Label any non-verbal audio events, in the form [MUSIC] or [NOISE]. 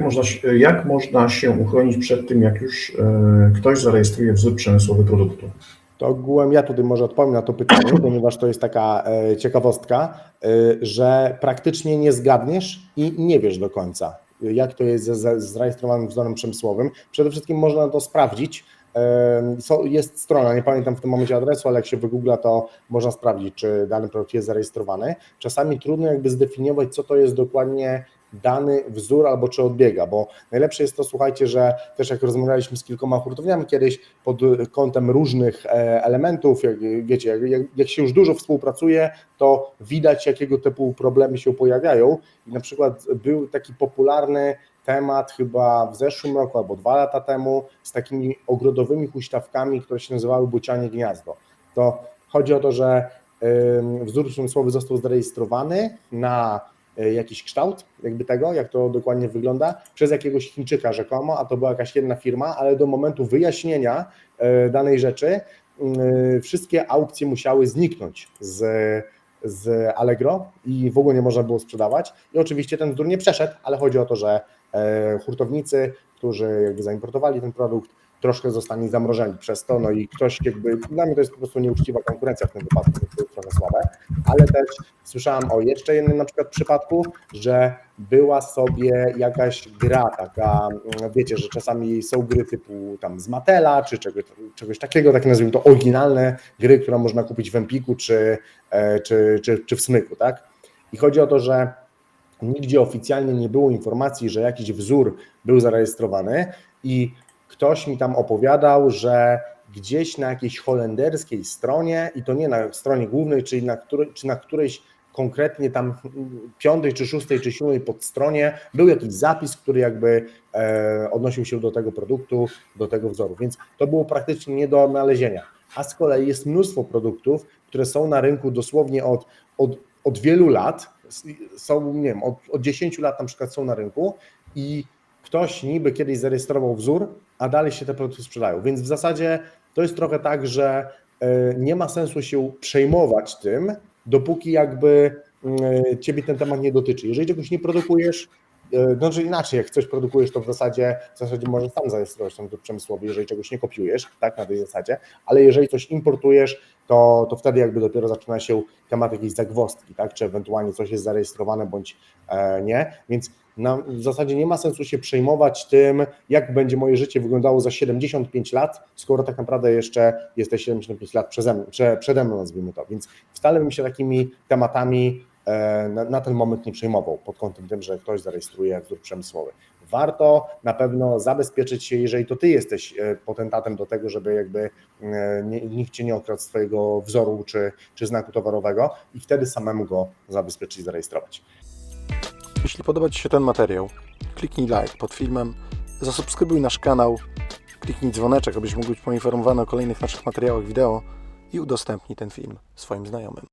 można, się- jak można się uchronić przed tym, jak już e, ktoś zarejestruje wzór przemysłowy produktu? To ogółem ja tutaj może odpowiem na to pytanie, [COUGHS] ponieważ to jest taka e, ciekawostka, e, że praktycznie nie zgadniesz i nie wiesz do końca, jak to jest ze, zarejestrowanym wzorem przemysłowym. Przede wszystkim można to sprawdzić. Jest strona, nie pamiętam w tym momencie adresu, ale jak się wygoogla, to można sprawdzić, czy dany produkt jest zarejestrowany. Czasami trudno jakby zdefiniować, co to jest dokładnie dany wzór albo czy odbiega, bo najlepsze jest to, słuchajcie, że też jak rozmawialiśmy z kilkoma hurtowniami kiedyś pod kątem różnych e, elementów, jak, wiecie, jak, jak, jak się już dużo współpracuje, to widać jakiego typu problemy się pojawiają i na przykład był taki popularny temat chyba w zeszłym roku albo dwa lata temu z takimi ogrodowymi huśtawkami, które się nazywały bocianie gniazdo. To chodzi o to, że wzór przemysłowy został zarejestrowany na jakiś kształt jakby tego, jak to dokładnie wygląda, przez jakiegoś Chińczyka rzekomo, a to była jakaś jedna firma, ale do momentu wyjaśnienia y, danej rzeczy y, wszystkie aukcje musiały zniknąć z, z Allegro i w ogóle nie można było sprzedawać. I oczywiście ten wzór nie przeszedł, ale chodzi o to, że e, hurtownicy, którzy jakby zaimportowali ten produkt, troszkę zostali zamrożeni przez to, no i ktoś jakby, dla mnie to jest po prostu nieuczciwa konkurencja w tym wypadku, to jest trochę słabe, ale też słyszałem o jeszcze jednym na przykład przypadku, że była sobie jakaś gra taka, mm, wiecie, że czasami są gry typu tam z Matela, czy czegoś, czegoś takiego, tak nazwijmy to oryginalne gry, które można kupić w Empiku, czy, e, czy, czy, czy w Smyku, tak? I chodzi o to, że nigdzie oficjalnie nie było informacji, że jakiś wzór był zarejestrowany i ktoś mi tam opowiadał, że gdzieś na jakiejś holenderskiej stronie i to nie na stronie głównej, czyli na, której, czy na którejś konkretnie tam piątej, czy szóstej, czy siódmej podstronie był jakiś zapis, który jakby e, odnosił się do tego produktu, do tego wzoru, więc to było praktycznie nie do odnalezienia. A z kolei jest mnóstwo produktów, które są na rynku dosłownie od, od, od wielu lat, są, nie wiem, od, od 10 lat na przykład są na rynku i ktoś niby kiedyś zarejestrował wzór, a dalej się te produkty sprzedają. Więc w zasadzie to jest trochę tak, że e, nie ma sensu się przejmować tym, dopóki jakby e, ciebie ten temat nie dotyczy. Jeżeli czegoś nie produkujesz, znaczy inaczej, jak coś produkujesz, to w zasadzie, w zasadzie możesz sam zarejestrować ten przemysłowy, jeżeli czegoś nie kopiujesz, tak, na tej zasadzie, ale jeżeli coś importujesz, to, to wtedy jakby dopiero zaczyna się temat jakiejś zagwozdki, tak, czy ewentualnie coś jest zarejestrowane bądź nie, więc w zasadzie nie ma sensu się przejmować tym, jak będzie moje życie wyglądało za 75 lat, skoro tak naprawdę jeszcze jest te 75 lat przeze mną, prze, przede mną, nazwijmy to. Więc wcale bym się takimi tematami e, na, na ten moment nie przejmował pod kątem tym, że ktoś zarejestruje wzór przemysłowy. Warto na pewno zabezpieczyć się, jeżeli to ty jesteś e, potentatem do tego, żeby jakby e, nikt cię nie okradł swojego wzoru czy, czy znaku towarowego i wtedy samemu go zabezpieczyć i zarejestrować. Jeśli podoba Ci się ten materiał, kliknij like pod filmem, zasubskrybuj nasz kanał, kliknij dzwoneczek, abyś mógł być poinformowany o kolejnych naszych materiałach wideo i udostępnij ten film swoim znajomym.